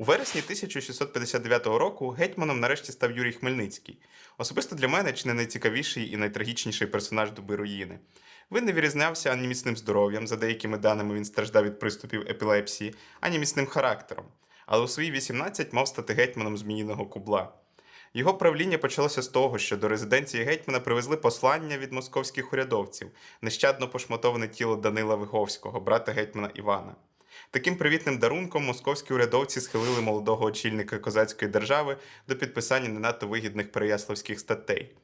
У вересні 1659 року гетьманом нарешті став Юрій Хмельницький. Особисто для мене чи не найцікавіший і найтрагічніший персонаж доби руїни. Він не вирізнявся ані міцним здоров'ям, за деякими даними він страждав від приступів епілепсії, ані міцним характером. Але у свої 18 мав стати гетьманом зміїного кубла. Його правління почалося з того, що до резиденції гетьмана привезли послання від московських урядовців, нещадно пошматоване тіло Данила Виговського, брата гетьмана Івана. Таким привітним дарунком московські урядовці схилили молодого очільника козацької держави до підписання не надто вигідних переяславських статей.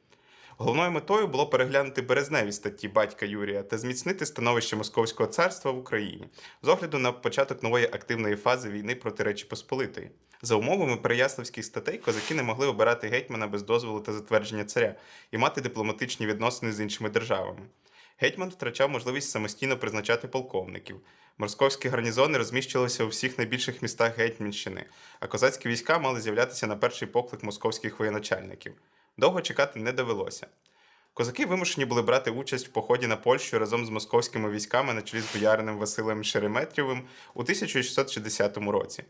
Головною метою було переглянути березневі статті батька Юрія та зміцнити становище Московського царства в Україні з огляду на початок нової активної фази війни проти Речі Посполитої. За умовами переяславських статей козаки не могли обирати гетьмана без дозволу та затвердження царя і мати дипломатичні відносини з іншими державами. Гетьман втрачав можливість самостійно призначати полковників. Московські гарнізони розміщувалися у всіх найбільших містах Гетьманщини, а козацькі війська мали з'являтися на перший поклик московських воєначальників. Довго чекати не довелося. Козаки вимушені були брати участь в поході на Польщу разом з московськими військами на чолі з бояриним Василем Шереметрєвим у 1660 році.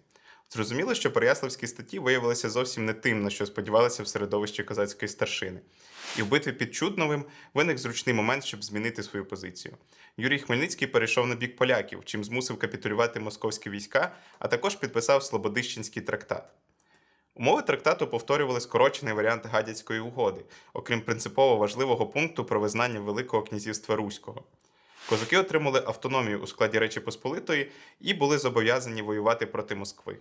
Зрозуміло, що Переяславські статті виявилися зовсім не тим, на що сподівалися в середовищі козацької старшини. І в битві під Чудновим виник зручний момент, щоб змінити свою позицію. Юрій Хмельницький перейшов на бік поляків, чим змусив капітулювати московські війська, а також підписав Слободищенський трактат. Умови трактату повторювали скорочений варіант Гадяцької угоди, окрім принципово важливого пункту про визнання Великого князівства Руського. Козаки отримали автономію у складі Речі Посполитої і були зобов'язані воювати проти Москви.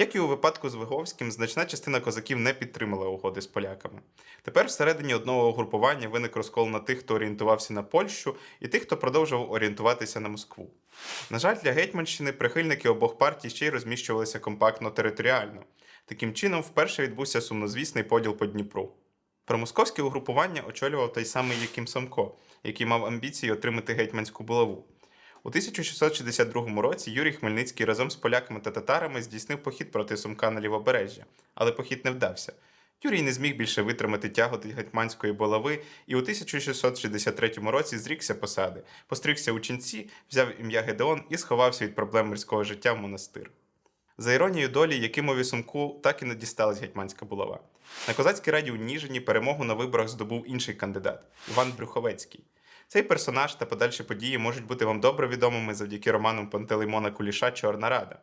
Як і у випадку з Виговським, значна частина козаків не підтримала угоди з поляками. Тепер всередині одного угрупування виник розкол на тих, хто орієнтувався на Польщу, і тих, хто продовжував орієнтуватися на Москву. На жаль, для Гетьманщини прихильники обох партій ще й розміщувалися компактно територіально. Таким чином, вперше відбувся сумнозвісний поділ по Дніпру. Промосковське угрупування очолював той самий Яким Самко, який мав амбіції отримати гетьманську булаву. У 1662 році Юрій Хмельницький разом з поляками та татарами здійснив похід проти Сумка на лівобережжя, але похід не вдався. Юрій не зміг більше витримати тяготи гетьманської булави і у 1663 році зрікся посади, постригся у ченці, взяв ім'я Гедеон і сховався від проблем мирського життя в монастир. За іронією долі, Якимові Сумку так і не дісталась гетьманська булава. На козацькій раді у Ніжині перемогу на виборах здобув інший кандидат Іван Брюховецький. Цей персонаж та подальші події можуть бути вам добре відомими завдяки романам Пантелеймона Куліша Чорна Рада.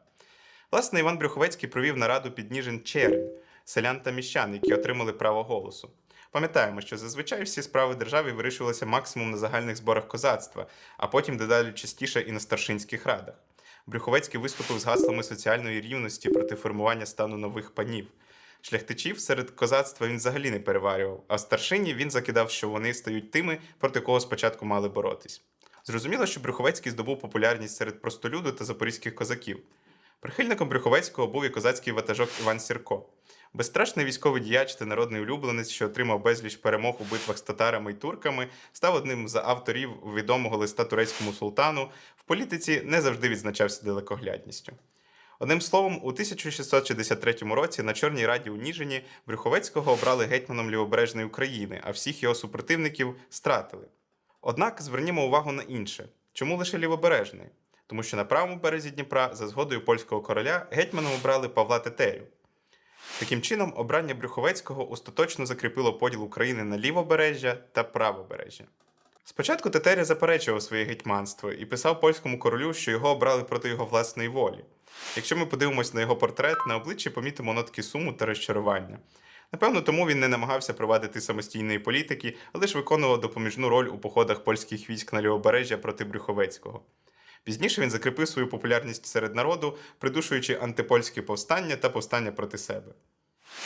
Власне, Іван Брюховецький провів нараду під Ніжин чернь, селян та міщан, які отримали право голосу. Пам'ятаємо, що зазвичай всі справи держави вирішувалися максимум на загальних зборах козацтва, а потім дедалі частіше і на старшинських радах. Брюховецький виступив з гаслами соціальної рівності проти формування стану нових панів. Шляхтичів серед козацтва він взагалі не переварював, а старшині він закидав, що вони стають тими, проти кого спочатку мали боротись. Зрозуміло, що Брюховецький здобув популярність серед простолюду та запорізьких козаків. Прихильником Брюховецького був і козацький ватажок Іван Сірко. Безстрашний військовий діяч та народний улюбленець, що отримав безліч перемог у битвах з татарами і турками, став одним з авторів відомого листа турецькому султану, в політиці не завжди відзначався далекоглядністю. Одним словом, у 1663 році на Чорній Раді у Ніжині Брюховецького обрали гетьманом Лівобережної України, а всіх його супротивників стратили. Однак звернімо увагу на інше: чому лише лівобережний? Тому що на правому березі Дніпра, за згодою польського короля, гетьманом обрали Павла Тетерю. Таким чином, обрання Брюховецького остаточно закріпило поділ України на лівобережжя та правобережжя. Спочатку Тетеря заперечував своє гетьманство і писав польському королю, що його обрали проти його власної волі. Якщо ми подивимось на його портрет, на обличчі помітимо нотки суму та розчарування. Напевно, тому він не намагався провадити самостійної політики, а лише виконував допоміжну роль у походах польських військ на лівобережжя проти Брюховецького. Пізніше він закріпив свою популярність серед народу, придушуючи антипольські повстання та повстання проти себе.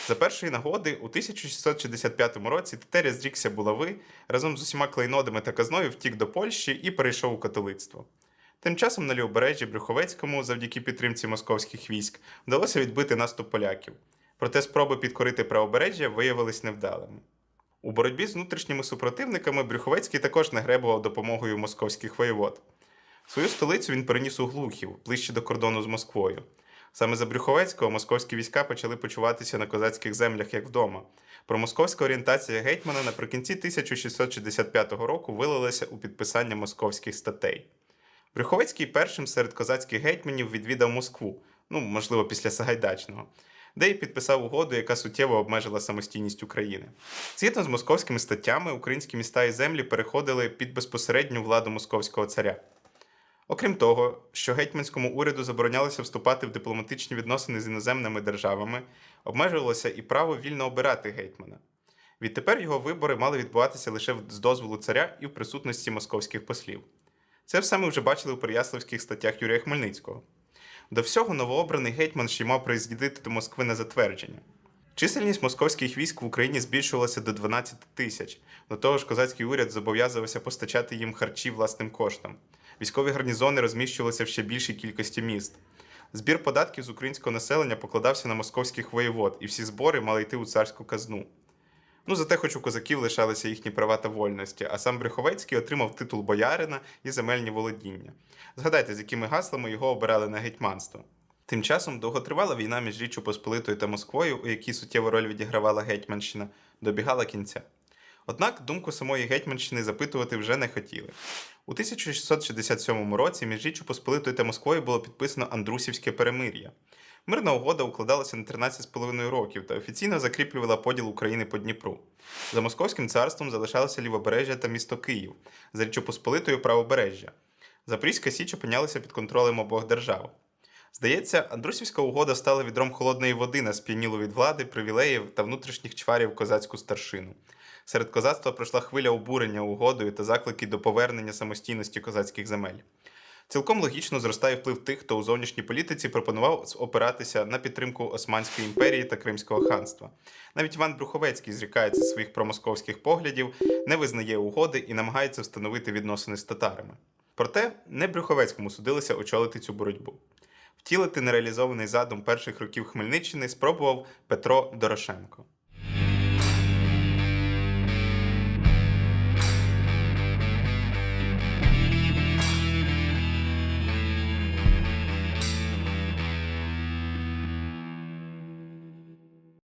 За першої нагоди, у 1665 році Тетеря зрікся булави, разом з усіма клейнодами та казною втік до Польщі і перейшов у католицтво. Тим часом на лівобережжі Брюховецькому, завдяки підтримці московських військ, вдалося відбити наступ поляків. Проте спроби підкорити правобережжя виявились невдалими. У боротьбі з внутрішніми супротивниками Брюховецький також не гребував допомогою московських воєвод. Свою столицю він переніс у Глухів, ближче до кордону з Москвою. Саме за Брюховецького московські війська почали почуватися на козацьких землях як вдома. Промосковська орієнтація гетьмана наприкінці 1665 року вилилася у підписання московських статей. Брюховецький першим серед козацьких гетьманів відвідав Москву, ну можливо, після Сагайдачного, де й підписав угоду, яка суттєво обмежила самостійність України. Згідно з московськими статтями, українські міста і землі переходили під безпосередню владу московського царя. Окрім того, що гетьманському уряду заборонялося вступати в дипломатичні відносини з іноземними державами, обмежувалося і право вільно обирати гетьмана. Відтепер його вибори мали відбуватися лише з дозволу царя і в присутності московських послів. Це все ми вже бачили у переяславських статтях Юрія Хмельницького. До всього новообраний гетьман ще й мав приїздити до Москви на затвердження. Чисельність московських військ в Україні збільшувалася до 12 тисяч. До того ж, козацький уряд зобов'язувався постачати їм харчі власним коштом. Військові гарнізони розміщувалися в ще більшій кількості міст. Збір податків з українського населення покладався на московських воєвод, і всі збори мали йти у царську казну. Ну, зате хоч у козаків лишалися їхні права та вольності, а сам Брюховецький отримав титул боярина і земельні володіння. Згадайте, з якими гаслами його обирали на гетьманство. Тим часом довготривала війна між Річчю Посполитою та Москвою, у якій суттєву роль відігравала Гетьманщина, добігала кінця. Однак думку самої Гетьманщини запитувати вже не хотіли. У 1667 році між Річчю Посполитою та Москвою було підписано Андрусівське перемир'я. Мирна угода укладалася на 13,5 років та офіційно закріплювала поділ України по Дніпру. За Московським царством залишалося Лівобережжя та місто Київ, за Річчю Посполитою правобережжя. Запорізька Січ опинялася під контролем обох держав. Здається, Андрусівська угода стала відром холодної води на сп'янілу від влади, привілеїв та внутрішніх чварів козацьку старшину. Серед козацтва пройшла хвиля обурення угодою та заклики до повернення самостійності козацьких земель. Цілком логічно зростає вплив тих, хто у зовнішній політиці пропонував опиратися на підтримку Османської імперії та Кримського ханства. Навіть Іван Брюховецький зрікається своїх промосковських поглядів, не визнає угоди і намагається встановити відносини з татарами. Проте не Брюховецькому судилося очолити цю боротьбу. Втілити нереалізований задум перших років Хмельниччини спробував Петро Дорошенко.